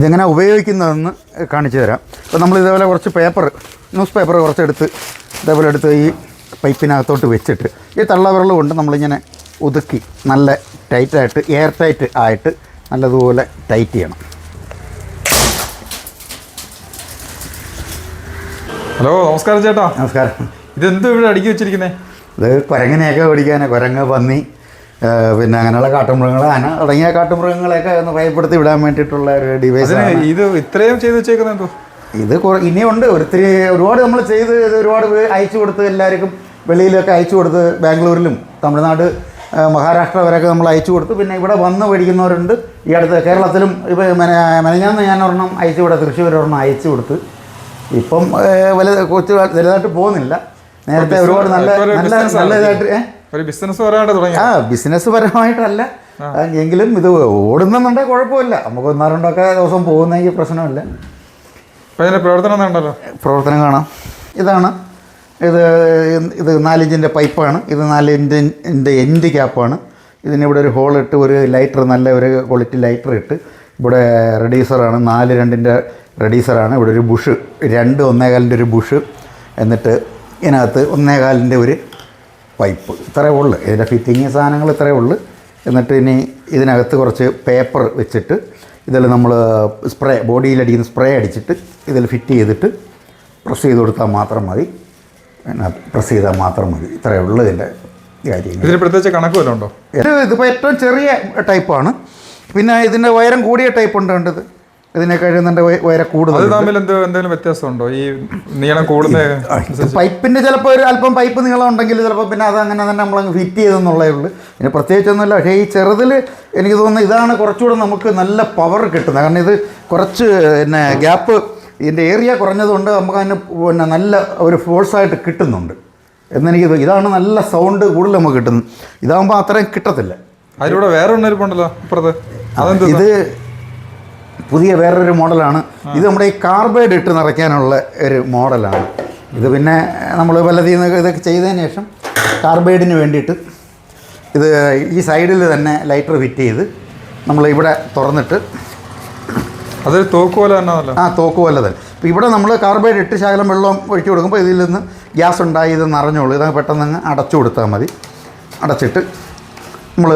ഇതെങ്ങനെ ഉപയോഗിക്കുന്നതെന്ന് കാണിച്ചു തരാം. ഇപ്പോൾ നമ്മൾ ഇതേപോലെ കുറച്ച് പേപ്പർ ന്യൂസ് പേപ്പർ കുറച്ചെടുത്ത് ഇതേപോലെ എടുത്ത് ഈ പൈപ്പിനകത്തോട്ട് വെച്ചിട്ട് ഈ തള്ളവിരൽ കൊണ്ട് നമ്മളിങ്ങനെ ഒതുക്കി നല്ല ടൈറ്റായിട്ട് എയർ ടൈറ്റ് ആയിട്ട് നല്ലതുപോലെ ടൈറ്റ് ചെയ്യണം. ഹലോ നമസ്കാരം ചേട്ടാ. നമസ്കാരം. ഇതെന്തോ ഇവിടെ അടുക്കി വെച്ചിരിക്കുന്നത് ഇത് കുരങ്ങനെയൊക്കെ പിടിക്കാനാണ് കുരങ്ങ് പന്നി. പിന്നെ അങ്ങനെയുള്ള കാട്ടുമൃഗങ്ങൾ ആന തുടങ്ങിയ കാട്ടുമൃഗങ്ങളെയൊക്കെ ഒന്ന് ഭയപ്പെടുത്തി വിടാൻ വേണ്ടിയിട്ടുള്ള ഒരു ഡിവൈസ് ഇത് ഇത്രയും ചെയ്ത് വെച്ചേക്കുന്നത് എന്തോ ഇത് കുറ- ഇനിയുണ്ട് ഒത്തിരി ഒരുപാട് നമ്മൾ ചെയ്ത് ഇത് ഒരുപാട് അയച്ചു കൊടുത്ത് എല്ലാവർക്കും വെളിയിലൊക്കെ അയച്ചു കൊടുത്ത് ബാംഗ്ലൂരിലും തമിഴ്നാട് മഹാരാഷ്ട്ര വരെയൊക്കെ നമ്മൾ അയച്ചു കൊടുത്തു പിന്നെ ഇവിടെ വന്ന് മേടിക്കുന്നവരുണ്ട്. ഈ അടുത്ത് കേരളത്തിലും ഇപ്പോൾ മെന മെനഞ്ഞാന്ന് ഞാൻ ഒരെണ്ണം അയച്ചു കൊടുത്ത് തൃശ്ശൂർ ഒരെണ്ണം അയച്ചു കൊടുത്ത്. ഇപ്പം വലുത് കൊച്ചു വലുതായിട്ട് പോകുന്നില്ല. നേരത്തെ ഒരുപാട് നല്ല നല്ല നല്ല ഇതായിട്ട് ഏഹ് ഒരു ബിസിനസ് തുടങ്ങി. ആ ബിസിനസ് പരമായിട്ടല്ല. എങ്കിലും ഇത് ഓടുന്നുണ്ടെങ്കിൽ കുഴപ്പമില്ല. നമുക്ക് ഒന്നോ രണ്ടൊക്കെ ദിവസം പോകുന്നെങ്കിൽ പ്രശ്നമില്ല. പ്രവർത്തനം ഉണ്ടല്ലോ? പ്രവർത്തനം കാണാം. ഇതാണ്. ഇത് ഇത് നാലിഞ്ചിന്റെ പൈപ്പാണ്. ഇത് നാലിഞ്ചിന്റെ എൻഡ് ക്യാപ്പാണ് ഇതിന് ഇവിടെ ഒരു ഹോൾ ഇട്ട് ഒരു ലൈറ്റർ നല്ല ഒരു ക്വാളിറ്റി ലൈറ്റർ ഇട്ട് ഇവിടെ റെഡ്യൂസറാണ് നാല് രണ്ടിന്റെ റെഡ്യൂസറാണ് ഇവിടെ ഒരു ബുഷ് രണ്ട് ഒന്നേകാലിന്റെ ഒരു ബുഷ് എന്നിട്ട് ഇതിനകത്ത് ഒന്നേകാലിന്റെ ഒരു പൈപ്പ്. ഇത്രയേ ഉള്ളൂ. ഇതിന്റെ ഫിറ്റിങ് സാധനങ്ങൾ ഇത്രയേ ഉള്ളൂ. എന്നിട്ട് ഇനി ഇതിനകത്ത് കുറച്ച് പേപ്പർ വെച്ചിട്ട് ഇതിൽ നമ്മൾ സ്പ്രേ ബോഡിയിലടിക്കുന്ന സ്പ്രേ അടിച്ചിട്ട് ഇതിൽ ഫിറ്റ് ചെയ്തിട്ട് പ്രസ് ചെയ്ത് കൊടുത്താൽ മാത്രം മതി. പിന്നെ പ്രസ് ചെയ്താൽ മാത്രം മതി. ഇത്രയേ ഉള്ളൂ ഇതിന്റെ കാര്യങ്ങൾ. ഇതിന് പ്രത്യേകിച്ച് കണക്ക് വല്ലതും ഉണ്ടോ? ഇതിപ്പോൾ ഏറ്റവും ചെറിയ ടൈപ്പാണ് പിന്നെ ഇതിന്റെ വയറും കൂടിയ ടൈപ്പ് ഉണ്ട് കണ്ടത്? ഇതിനെ ചിലപ്പോ ഉയരം അത് കൂടുതൽ തമ്മിൽ എന്തെങ്കിലും ഈ നീളം കൂടുന്ന പൈപ്പിന്റെ ചിലപ്പോൾ ഒരു അല്പം പൈപ്പ് നീളം ഉണ്ടെങ്കിൽ ചിലപ്പോൾ പിന്നെ അത് അങ്ങനെ തന്നെ നമ്മളങ്ങ് ഫിറ്റ് ചെയ്തെന്നുള്ളേ ഉള്ളൂ. പിന്നെ പ്രത്യേകിച്ചൊന്നുമില്ല. പക്ഷേ ഈ ചെറുതിൽ എനിക്ക് തോന്നുന്നു ഇതാണ് കുറച്ചുകൂടെ നമുക്ക് നല്ല പവർ കിട്ടുന്നത്. കാരണം ഇത് കുറച്ച് പിന്നെ ഗ്യാപ്പ് ഇതിന്റെ ഏരിയ കുറഞ്ഞതുകൊണ്ട് നമുക്ക് അതിന് പിന്നെ നല്ല ഒരു ഫോഴ്സ് ആയിട്ട് കിട്ടുന്നുണ്ട്. എന്നെനിക്ക് ഇതാണ് നല്ല സൗണ്ട് കൂടുതൽ നമുക്ക് കിട്ടുന്നത്. ഇതാകുമ്പോൾ അത്രയും കിട്ടത്തില്ല. അതിലൂടെ വേറെ ഒന്നും ഇരിപ്പുണ്ടല്ലോ അപ്പുറത്ത് ഇത് പുതിയ വേറൊരു മോഡലാണ്. ഇത് നമ്മുടെ ഈ കാർബൈഡ് ഇട്ട് നിറയ്ക്കാനുള്ള ഒരു മോഡലാണ്. ഇത് പിന്നെ നമ്മൾ നിന്ന് ഇതൊക്കെ ചെയ്തതിന് ശേഷം കാർബൈഡിന് വേണ്ടിയിട്ട് ഇത് ഈ സൈഡിൽ തന്നെ ലൈറ്റർ ഫിറ്റ് ചെയ്ത് നമ്മൾ ഇവിടെ തുറന്നിട്ട് അതൊരു തോക്ക് പോലെ തന്നെ ആ തോക്ക് പോലെ തന്നെ. ഇപ്പോൾ ഇവിടെ നമ്മൾ കാർബൈഡ് ഇട്ട് ശകലം വെള്ളം ഒഴിച്ചു കൊടുക്കുമ്പോൾ ഇതിൽ നിന്ന് ഗ്യാസ് ഉണ്ടായി ഇത് നിറഞ്ഞോളൂ ഇത് പെട്ടെന്ന് അങ്ങ് അടച്ചു കൊടുത്താൽ മതി. അടച്ചിട്ട് നമ്മൾ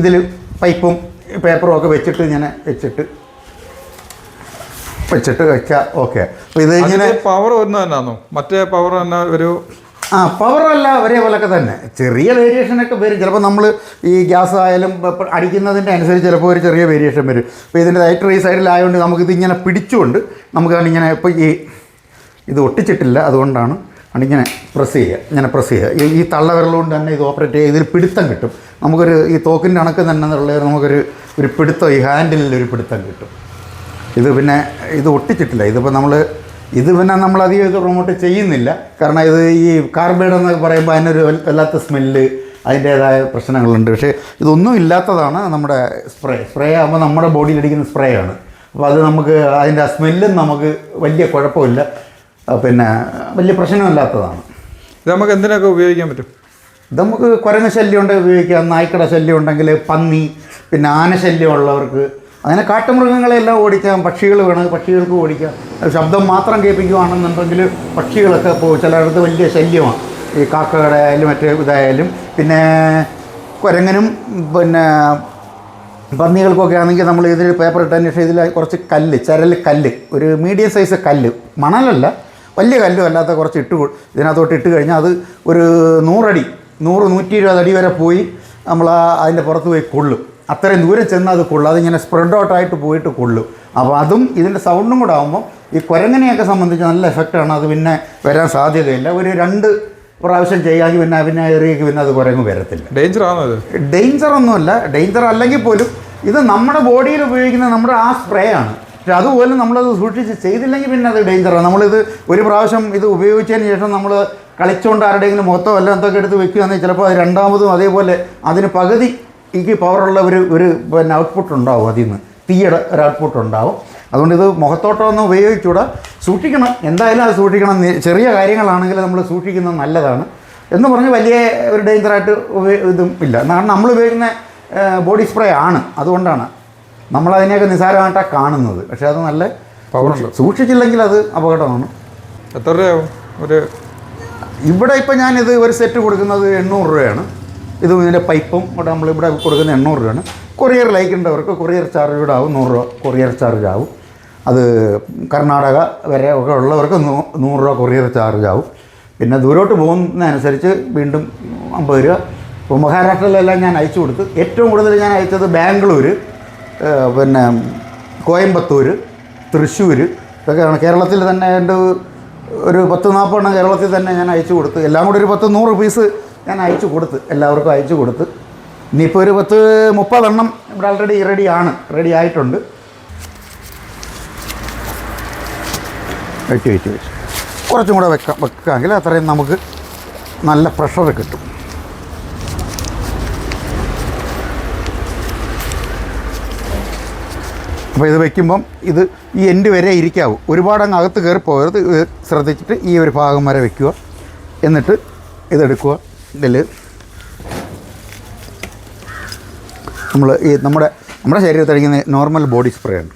ഇതിൽ പൈപ്പും പേപ്പറും ഒക്കെ വെച്ചിട്ട് ഇങ്ങനെ വെച്ചിട്ട് വെച്ചിട്ട് വെക്കാം. ഓക്കെ അപ്പോൾ ഇത് ഇങ്ങനെ പവർ ഒന്ന് തന്നെയാണോ മറ്റേ പവർ തന്നെ ഒരു ആ പവറല്ല ഒരേപോലൊക്കെ തന്നെ. ചെറിയ വേരിയേഷനൊക്കെ വരും. ചിലപ്പോൾ നമ്മൾ ഈ ഗ്യാസ് ആയാലും അടിക്കുന്നതിന്റെ അനുസരിച്ച് ചിലപ്പോൾ ഒരു ചെറിയ വേരിയേഷൻ വരും. അപ്പോൾ ഇതിന്റെ ലൈറ്റർ ഈ സൈഡിലായതുകൊണ്ട് നമുക്കിത് ഇങ്ങനെ പിടിച്ചുകൊണ്ട് നമുക്ക് ഇങ്ങനെ ഇപ്പോൾ ഈ ഇത് ഒട്ടിച്ചിട്ടില്ല. അതുകൊണ്ടാണ് ഇങ്ങനെ പ്രസ് ചെയ്യുക. ഇങ്ങനെ പ്രസ് ചെയ്യുക. ഈ ഈ തള്ളവിരലുകൊണ്ട് തന്നെ ഇത് ഓപ്പറേറ്റ് ചെയ്യുക. ഇതിൽ പിടുത്തം കിട്ടും. നമുക്കൊരു ഈ തോക്കിന്റെ കണക്ക് തന്നെ ഉള്ള നമുക്കൊരു ഒരു പിടുത്തം ഈ ഹാൻഡിലിൽ ഒരു പിടുത്തം കിട്ടും. ഇത് പിന്നെ ഇത് ഒട്ടിച്ചിട്ടില്ല. ഇതിപ്പോൾ നമ്മൾ ഇത് പിന്നെ നമ്മൾ അധികം ഇത് പ്രൊമോട്ട് ചെയ്യുന്നില്ല. കാരണം ഇത് ഈ കാർബൈഡ് എന്ന് പറയുമ്പോൾ അതിനൊരു വല്ലാത്ത സ്മെല്ല് അതിന്റേതായ പ്രശ്നങ്ങളുണ്ട്. പക്ഷേ ഇതൊന്നും ഇല്ലാത്തതാണ് നമ്മുടെ സ്പ്രേ സ്പ്രേ ആകുമ്പോൾ നമ്മുടെ ബോഡിയിൽ അടിക്കുന്ന സ്പ്രേ ആണ്. അപ്പോൾ അത് നമുക്ക് അതിന്റെ ആ സ്മെല്ലും നമുക്ക് വലിയ കുഴപ്പമില്ല. പിന്നെ വലിയ പ്രശ്നമില്ലാത്തതാണ്. ഇത് നമുക്ക് എന്തിനൊക്കെ ഉപയോഗിക്കാൻ പറ്റും? ഇത് നമുക്ക് കുരങ്ങ് ശല്യം ഉണ്ടെങ്കിൽ ഉപയോഗിക്കാം. നായ്ക്കട ശല്യം ഉണ്ടെങ്കിൽ പന്നി പിന്നെ ആന ശല്യം ഉള്ളവർക്ക് അങ്ങനെ കാട്ടുമൃഗങ്ങളെല്ലാം ഓടിക്കാം പക്ഷികൾ വേണം പക്ഷികൾക്ക് ഓടിക്കാം. ശബ്ദം മാത്രം കേൾപ്പിക്കുകയാണെന്നുണ്ടെങ്കിൽ പക്ഷികളൊക്കെ ഇപ്പോൾ ചിലയിടത്ത് വലിയ ശല്യമാണ്. ഈ കാക്കയുടെ ആയാലും മറ്റേ ഇതായാലും. പിന്നെ കുരങ്ങനും പിന്നെ പന്നികൾക്കൊക്കെ ആണെങ്കിൽ നമ്മൾ ഇതിൽ പേപ്പർ ഇട്ടതിന് ശേഷം ഇതിൽ കുറച്ച് കല്ല് ചരൽ കല്ല്. ഒരു മീഡിയം സൈസ് കല്ല്. മണലല്ല വലിയ കല്ലും അല്ലാത്ത കുറച്ച് ഇട്ട് ഇതിനകത്തോട്ട് ഇട്ട് കഴിഞ്ഞാൽ അത് ഒരു നൂറടി നൂറ് നൂറ്റി ഇരുപത് അടി വരെ പോയി നമ്മൾ അതിന്റെ പുറത്ത് പോയി കൊള്ളും. അത്രയും ദൂരം ചെന്ന് അത് കൊള്ളും. അതിങ്ങനെ സ്പ്രെഡ് ഔട്ടായിട്ട് പോയിട്ട് കൊള്ളും. അപ്പോൾ അതും ഇതിന്റെ സൗണ്ടും കൂടെ ആകുമ്പോൾ ഈ കുരങ്ങനെയൊക്കെ സംബന്ധിച്ച് നല്ല എഫക്റ്റാണ് അത് പിന്നെ വരാൻ സാധ്യതയില്ല. ഒരു രണ്ട് പ്രാവശ്യം ചെയ്യാമെങ്കിൽ പിന്നെ പിന്നെ ഏറിയേക്ക് പിന്നെ അത് കുരങ്ങ് വരത്തില്ല. ഡേഞ്ചർ ആണോ ഡേഞ്ചർ ഒന്നുമല്ല. ഡേഞ്ചർ അല്ലെങ്കിൽ പോലും ഇത് നമ്മുടെ ബോഡിയിൽ ഉപയോഗിക്കുന്ന നമ്മുടെ ആ സ്പ്രേ ആണ്. പക്ഷെ അതുപോലെ നമ്മളത് സൂക്ഷിച്ച് ചെയ്തില്ലെങ്കിൽ പിന്നെ അത് ഡേഞ്ചറാണ് നമ്മളിത് ഒരു പ്രാവശ്യം ഇത് ഉപയോഗിച്ചതിന് ശേഷം നമ്മൾ കളിച്ചുകൊണ്ട് ആരുടെയെങ്കിലും മൊത്തം എല്ലാം എന്തൊക്കെ എടുത്ത് വെക്കുകയാണെങ്കിൽ ചിലപ്പോൾ അത് രണ്ടാമതും അതേപോലെ അതിന് പകുതി ഈ പവറുള്ള ഒരു ഒരു പിന്നെ ഔട്ട്പുട്ട് ഉണ്ടാവും അതിൽ നിന്ന്. തീയുടെ ഒരു ഔട്ട്പുട്ട് ഉണ്ടാവും. അതുകൊണ്ട് ഇത് മുഖത്തോട്ടമൊന്നും ഉപയോഗിച്ചുകൂടാ. സൂക്ഷിക്കണം. എന്തായാലും അത് സൂക്ഷിക്കണം. ചെറിയ കാര്യങ്ങളാണെങ്കിൽ നമ്മൾ സൂക്ഷിക്കുന്നത് നല്ലതാണ്. എന്ന് പറഞ്ഞ് വലിയ ഒരു ഡേഞ്ചറായിട്ട് ഇതും ഇല്ല. കാരണം നമ്മൾ ഉപയോഗിക്കുന്ന ബോഡി സ്പ്രേ ആണ്. അതുകൊണ്ടാണ് നമ്മളതിനെയൊക്കെ നിസാരമായിട്ടാണ് കാണുന്നത്. പക്ഷേ അത് നല്ല സൂക്ഷിച്ചില്ലെങ്കിൽ അത് അപകടമാണ്. എത്ര രൂപയാവും? ഒരു ഇവിടെ ഇപ്പം ഞാനിത് ഒരു സെറ്റ് കൊടുക്കുന്നത് എണ്ണൂറ് രൂപയാണ്. ഇതും ഇതിന്റെ പൈപ്പും ഇവിടെ നമ്മളിവിടെ കൊടുക്കുന്ന എണ്ണൂറ് രൂപയാണ്. കൊറിയർ ലൈക്കുണ്ടവർക്ക് കൊറിയർ ചാർജ് കൂടെ ആവും നൂറ് രൂപ കൊറിയർ ചാർജ് ആവും. അത് കർണാടക വരെ ഒക്കെ ഉള്ളവർക്ക് നൂറ് രൂപ കൊറിയർ ചാർജ് ആവും. പിന്നെ ദൂരോട്ട് പോകുന്നതനുസരിച്ച് വീണ്ടും അമ്പത് രൂപ. ഇപ്പോൾ മഹാരാഷ്ട്രയിലെല്ലാം ഞാൻ അയച്ചു കൊടുത്തു. ഏറ്റവും കൂടുതൽ ഞാൻ അയച്ചത് ബാംഗ്ലൂർ പിന്നെ കോയമ്പത്തൂർ തൃശ്ശൂർ ഇതൊക്കെയാണ്. കേരളത്തിൽ തന്നെ എന്റെ ഒരു പത്ത് നാൽപ്പതെണ്ണം കേരളത്തിൽ തന്നെ ഞാൻ അയച്ചു കൊടുത്തു. എല്ലാം കൂടി ഒരു പത്ത് നൂറ് പീസ് ഞാൻ അയച്ചു കൊടുത്ത് എല്ലാവർക്കും അയച്ചു കൊടുത്ത്. ഇനിയിപ്പോൾ ഒരു പത്ത് മുപ്പതെണ്ണം ഇവിടെ ആൾറെഡി റെഡി ആണ്. റെഡി ആയിട്ടുണ്ട്. വെച്ച് വെച്ച് വെച്ച് കുറച്ചും കൂടെ വെക്കാം വെക്കാമെങ്കിൽ അത്രയും നമുക്ക് നല്ല പ്രഷർ കിട്ടും. അപ്പോൾ ഇത് വയ്ക്കുമ്പം ഇത് ഈ എൻഡ് വരെ ഇരിക്കാവൂ. ഒരുപാട് അങ്ങ് അകത്ത് കയറി പോകരുത് ശ്രദ്ധിച്ചിട്ട് ഈ ഒരു ഭാഗം വരെ വയ്ക്കുക എന്നിട്ട് ഇതെടുക്കുക ഇതിൽ നമ്മൾ ഈ നമ്മുടെ നമ്മുടെ ശരീരത്തിൽ അടിക്കുന്ന നോർമൽ ബോഡി സ്പ്രേ ആണ്.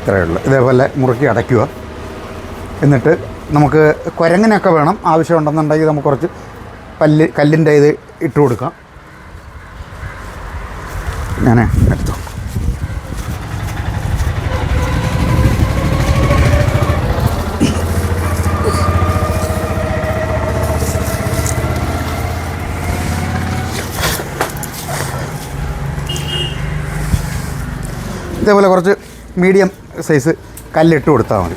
ഇത്രയേ ഉള്ളൂ. ഇതേപോലെ മുറുക്കി അടയ്ക്കുക. എന്നിട്ട് നമുക്ക് കുരങ്ങനൊക്കെ വേണം. ആവശ്യമുണ്ടെന്നുണ്ടെങ്കിൽ നമുക്ക് കുറച്ച് പല്ല് കല്ലിന്റെ ഇത് ഇട്ട് കൊടുക്കാം. ഞാൻ എടുത്തു. ഇതേപോലെ കുറച്ച് മീഡിയം സൈസ് കല്ലിട്ട് കൊടുത്താൽ മതി.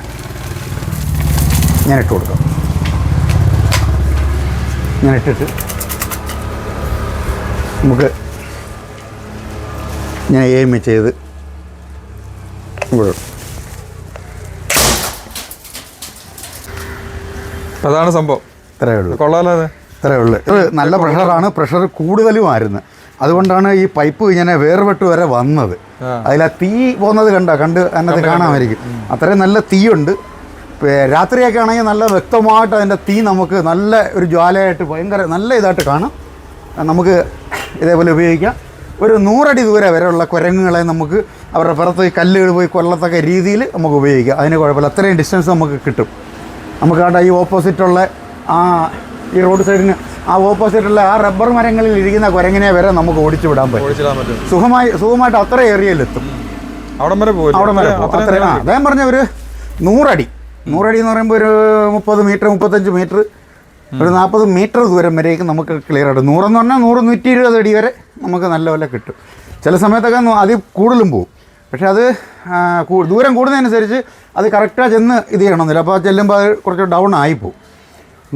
ഞാൻ ഇട്ട് കൊടുക്കാം. ഞാൻ ഇട്ടിട്ട് നമുക്ക് ഞാൻ എയിം ചെയ്ത് ഇവിടെ. അതാണ് സംഭവം. ഇത്രയേ ഉള്ളൂ. കൊള്ളാലേ ഇത്രയേ ഉള്ളൂ. ഇത് നല്ല പ്രഷറാണ് പ്രഷർ കൂടുതലുമായിരുന്നു. അതുകൊണ്ടാണ് ഈ പൈപ്പ് ഇങ്ങനെ വേർപെട്ട് വരെ വന്നത്. അതിൽ ആ തീ പോകുന്നത് കണ്ട കണ്ട് അതിനകത്ത് കാണാമായിരിക്കും അത്രയും നല്ല തീയുണ്ട്. രാത്രിയൊക്കെ ആണെങ്കിൽ നല്ല വ്യക്തമായിട്ട് അതിന്റെ തീ നമുക്ക് നല്ല ഒരു ജ്വാലയായിട്ട് ഭയങ്കര നല്ല ഇതായിട്ട് കാണാം. നമുക്ക് ഇതേപോലെ ഉപയോഗിക്കാം. ഒരു നൂറടി ദൂരെ വരെയുള്ള കുരങ്ങുകളെ നമുക്ക് അവരുടെ പുറത്ത് കല്ലുകൾ പോയി കൊല്ലത്തക്ക രീതിയിൽ നമുക്ക് ഉപയോഗിക്കാം. അതിന് കുഴപ്പമില്ല. അത്രയും ഡിസ്റ്റൻസ് നമുക്ക് കിട്ടും. നമുക്ക് അവിടെ ഈ ഓപ്പോസിറ്റുള്ള ആ ഈ റോഡ് സൈഡിന് ആ ഓപ്പോസിറ്റുള്ള ആ റബ്ബർ മരങ്ങളിൽ ഇരിക്കുന്ന കുരങ്ങിനെ വരെ നമുക്ക് ഓടിച്ചു വിടാൻ പറ്റും. സുഖമായി സുഖമായിട്ട് അത്ര ഏരിയയിലെത്തും അവിടം വരെ അവിടം വരെ. അത്ര അദ്ദേഹം പറഞ്ഞ ഒരു നൂറടി. നൂറടി എന്ന് പറയുമ്പോൾ ഒരു മുപ്പത് മീറ്റർ മുപ്പത്തഞ്ച് മീറ്റർ. ഒരു നാൽപ്പത് മീറ്റർ ദൂരം വരേക്ക് നമുക്ക് ക്ലിയർ ആയിട്ട്. നൂറെന്ന് പറഞ്ഞാൽ നൂറ് നൂറ്റി ഇരുപത് അടി വരെ നമുക്ക് നല്ലപോലെ കിട്ടും. ചില സമയത്തൊക്കെ അതിൽ കൂടുതലും പോകും പക്ഷേ അത് ദൂരം കൂടുന്നതനുസരിച്ച് അത് കറക്റ്റാக ചെന്ന് ഇത് ചെയ്യണമെന്നില്ല. അപ്പോൾ ചെല്ലുമ്പോൾ അത് കുറച്ച് ഡൗൺ ആയിപ്പോവും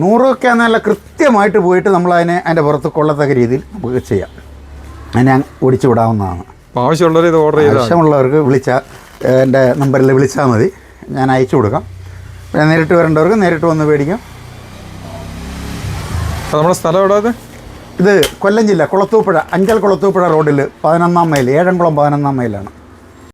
നൂറൊക്കെ നല്ല കൃത്യമായിട്ട് പോയിട്ട് നമ്മൾ അതിനെ അതിന്റെ പുറത്ത് കൊള്ളത്തക്ക രീതിയിൽ നമുക്ക് ചെയ്യാം. അതിനെ ഓടിച്ചു വിടാവുന്നതാണ്. ആവശ്യമുള്ളവർ ഇത് ഓർഡർ ചെയ്യുക ആവശ്യമുള്ളവർക്ക് വിളിച്ചാൽ എന്റെ നമ്പറിൽ വിളിച്ചാൽ മതി. ഞാൻ അയച്ചു കൊടുക്കാം. പിന്നെ നേരിട്ട് വരേണ്ടവർക്ക് നേരിട്ട് വന്ന് മേടിക്കാം. നമ്മുടെ സ്ഥലം എവിടെ അത്? ഇത് കൊല്ലം ജില്ല കുളത്തൂപ്പുഴ അഞ്ചൽ കുളത്തൂപ്പുഴ റോഡിൽ പതിനൊന്നാം മൈൽ ഏഴംകുളം പതിനൊന്നാം മൈലാണ്.